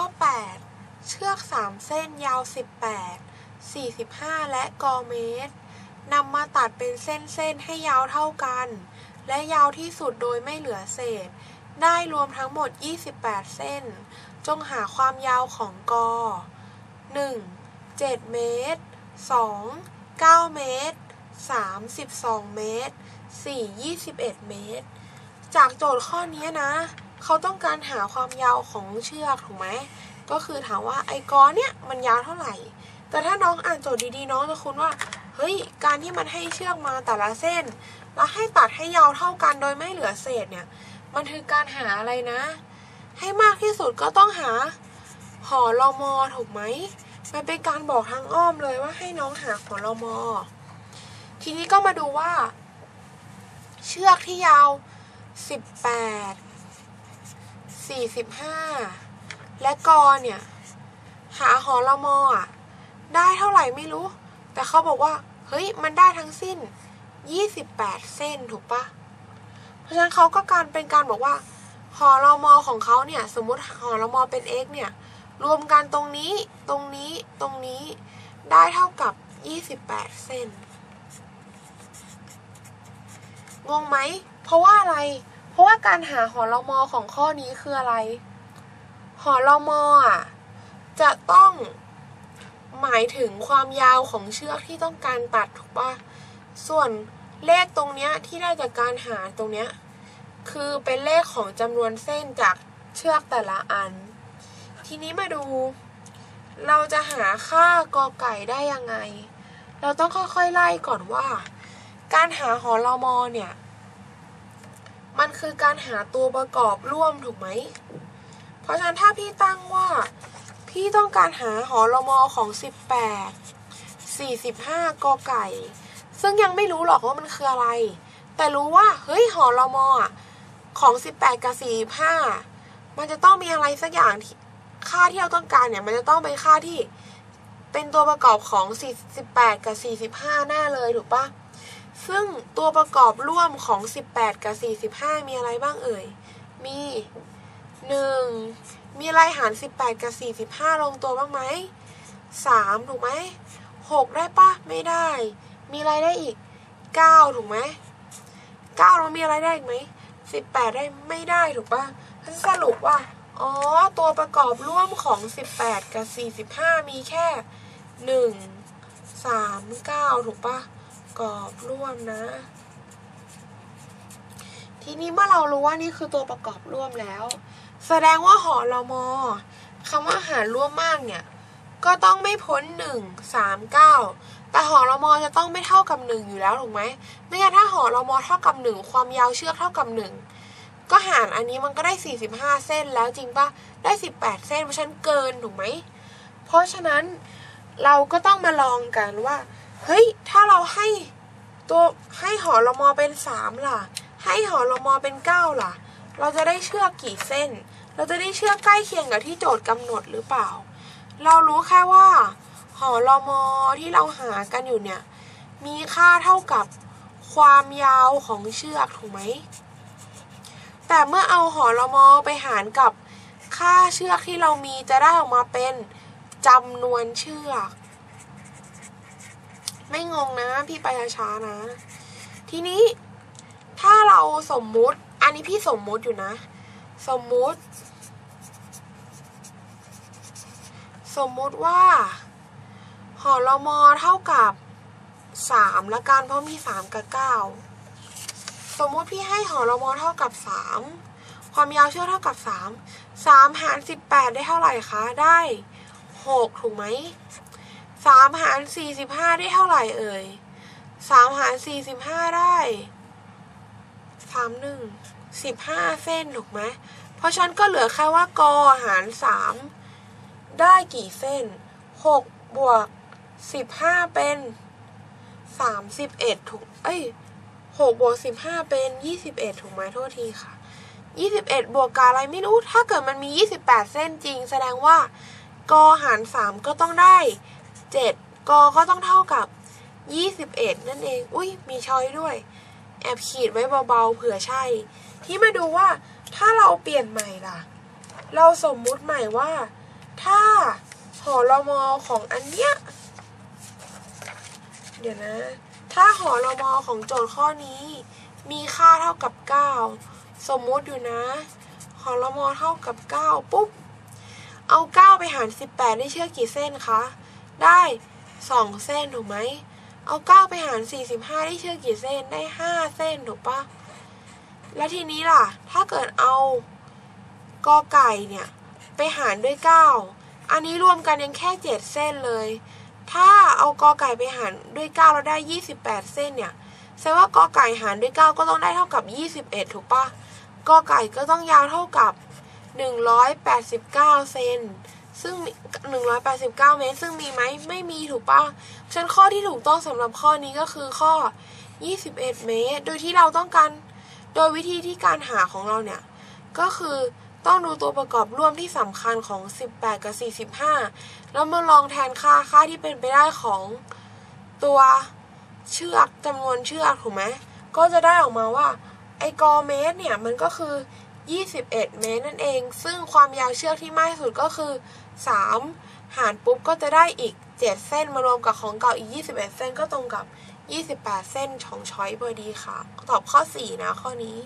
ข้อ 8 เชือก 3 เส้นยาว 18 45 และกอเมตรนำมาตัดเป็นเส้นๆให้ยาวเท่ากัน และยาวที่สุดโดยไม่เหลือเศษ ได้รวมทั้งหมด 28 เส้น จงหาความยาวของกอ 1. 7 เมตร 2. 9 เมตร 3. 12 เมตร 4. 21 เมตร จากโจทย์ข้อนี้นะ เขาต้องการหาความยาวของเชือกถูกไหมก็คือถามว่าไอ้กอเนี่ยมันยาวเท่าไหร่ แต่ถ้าน้องอ่านโจทย์ดีๆน้องจะคุ้นว่าเฮ้ยการที่มันให้เชือกมาแต่ละเส้น แล้วให้ตัดให้ยาวเท่ากันโดยไม่เหลือเศษเนี่ย มันคือการหาอะไรนะ ให้มากที่สุดก็ต้องหาหอรอมอถูกไหมมันเป็นการบอกทางอ้อมเลยว่าให้น้องหาหอรอมอ ทีนี้ก็มาดูว่า เชือกที่ยาว 18 45 และกอเนี่ย หาหอรอมออะ ได้เท่าไหร่ไม่รู้ แต่เขาบอกว่า เฮ้ย มันได้ทั้งสิ้น 28 เส้นถูกปะเพราะฉะนั้นเขาก็การเป็นการบอกว่าหอรอมอของเขาเนี่ย สมมติหอรอมอเป็น x เนี่ย รวมกันตรงนี้ ตรงนี้ ตรงนี้ ได้เท่ากับ 28 เส้น งงไหม เพราะว่าอะไร เพราะว่าการหาหอรมอของข้อนี้คืออะไร หอรมออะจะต้องหมายถึงความยาวของเชือกที่ต้องการตัดถูกปะส่วนเลขตรงเนี้ยที่ได้จากการหาตรงเนี้ยคือเป็นเลขของจำนวนเส้นจากเชือกแต่ละอัน ทีนี้มาดู เราจะหาค่ากอไก่ได้ยังไง เราต้องค่อยๆไล่ก่อนว่า การหาหอรมอเนี่ย มันคือการหาตัวประกอบร่วมถูกไหม เพราะฉะนั้นถ้าพี่ตั้งว่า พี่ต้องการหาหอรมอของ 18 45กอไก่ ซึ่งยังไม่รู้หรอกว่ามันคืออะไร แต่รู้ว่าเฮ้ยหอรมอของ 18 กับ 45 มันจะต้องมีอะไรสักอย่างที่ค่าที่เราต้องการเนี่ย มันจะต้องเป็นค่าที่เป็นตัวประกอบของ 48 กับ 45 แน่เลยถูกปะ ซึ่งตัวประกอบร่วมของ 18 กับ 45 มีอะไรบ้างเอ่ย มี 1. มีอะไรหาร 18 กับ 45 ลงตัวบ้างไหม 3 ถูกไหม 6 ได้ปะไม่ได้ มีอะไรได้อีก 9 ถูกไหม 9เรามีอะไรได้อีกไหม 18 ได้ไม่ได้ถูกปะฉันสรุปว่า อ๋อ ตัวประกอบร่วมของ 18 กับ 45 มีแค่ 1 3 9 ถูกปะ กรอบร่วมนะ ทีนี้เมื่อเรารู้ว่านี่คือตัวประกอบร่วมแล้ว แสดงว่าหอรอมอคำว่าหารร่วมมากเนี่ย ก็ต้องไม่พ้น1 3 9แต่หอรอมอจะต้องไม่เท่ากับ1อยู่แล้วถูกไหมไม่งั้นถ้าหอรอมอเท่ากับ1ความยาวเชือกเท่ากับ1ก็หารอันนี้มันก็ได้45เส้นแล้วจริงปะได้18เส้นเพราะฉันเกินถูกไหมเพราะฉะนั้นเราก็ต้องมาลองกันว่า เฮ้ย ถ้าเราให้ตัวให้หอรมอเป็น3ล่ะ ให้หอรมอเป็น9ล่ะ เราจะได้เชือกกี่เส้น เราจะได้เชือกใกล้เคียงกับที่โจทย์กำหนดหรือเปล่า เรารู้แค่ว่าหอรมอที่เราหากันอยู่เนี่ย มีค่าเท่ากับความยาวของเชือกถูกไหม แต่เมื่อเอาหอรมอไปหารกับค่าเชือกที่เรามีจะได้ออกมาเป็นจำนวนเชือก ไม่งงนะ พี่ไปช้านะ ทีนี้ถ้าเราสมมุติ อันนี้พี่สมมุติอยู่นะ สมมุติ สมมุติว่าหอรมอเท่ากับสามละกันเพราะมีสามกับเก้าสมมุติพี่ให้หอรมอเท่ากับสามความยาวเชือกเท่ากับสามสามหารสิบแปดได้เท่าไหร่คะ ได้หกถูกไหม สามหารสี่สิบห้าได้เท่าไหร่เอ่ยสามหารสี่สิบห้าได้สามหนึ่งสิบห้าเส้นถูกไหมเพราะฉันก็เหลือแค่ว่ากอหารสามได้กี่เส้นหกบวกสิบห้าเป็นสามสิบเอ็ดถูก เอ้ยหกบวกสิบห้าเป็นยี่สิบเอ็ดถูกไหมโทษทีค่ะยี่สิบเอ็ดบวกกับอะไรไม่รู้ ถ้าเกิดมันมียี่สิบแปดเส้นจริง แสดงว่ากอหารสามก็ต้องได้ เจ็ดกอก็ต้องเท่ากับยี่สิบเอ็ดนั่นเอง อุ้ยมีช้อยด้วย แอบขีดไว้เบาๆเผื่อใช่ ที่มาดูว่าถ้าเราเปลี่ยนใหม่ล่ะ เราสมมุติใหม่ว่า ถ้าหอรมอของอันเนี้ย เดี๋ยวนะ ถ้าหอรมอของโจทย์ข้อนี้ มีค่าเท่ากับ 9 สมมุติอยู่นะหอรมอเท่ากับ 9 ปุ๊บ เอา 9 ไปหาร 18 ได้เชือกกี่เส้นคะ ได้ 2 เส้นถูกไหม เอา 9 ไปหาร 45 ได้เชือกกี่เส้นได้ 5 เส้นถูกปะแล้วทีนี้ล่ะ ถ้าเกิดเอากอไก่เนี่ย ไปหารด้วย 9 อันนี้รวมกันยังแค่ 7 เส้นเลย ถ้าเอากอไก่ไปหารด้วย 9 แล้วได้ 28 เส้นเนี่ยแสดงว่ากอไก่หารด้วย 9 ก็ต้องได้เท่ากับ 21 ถูกปะกอไก่ก็ต้องยาวเท่ากับ 189 เซน ซึ่ง189 เมตร ซึ่งมีไหมไม่มีถูกปะฉันข้อที่ถูกต้องสำหรับข้อนี้ก็คือข้อ 21 เมตร โดยที่เราต้องการโดยวิธีที่การหาของเราเนี่ย ก็คือต้องดูตัวประกอบร่วมที่สำคัญของ 18 กับ 45 แล้วมาลองแทนค่าค่าที่เป็นไปได้ของตัวเชือกจำนวนเชือกถูกไหมก็จะได้ออกมาว่าไอกอเมตรเนี่ยมันก็คือ 21 เมตรนั่นเอง ซึ่งความยาวเชือกที่มากที่สุดก็คือ 3 หารปุ๊บก็จะได้อีก 7 เส้นมารวมกับของเก่าอีก 21 เส้นก็ตรงกับ 28 เส้นของช้อยพอดีค่ะ ตอบข้อ 4 นะข้อนี้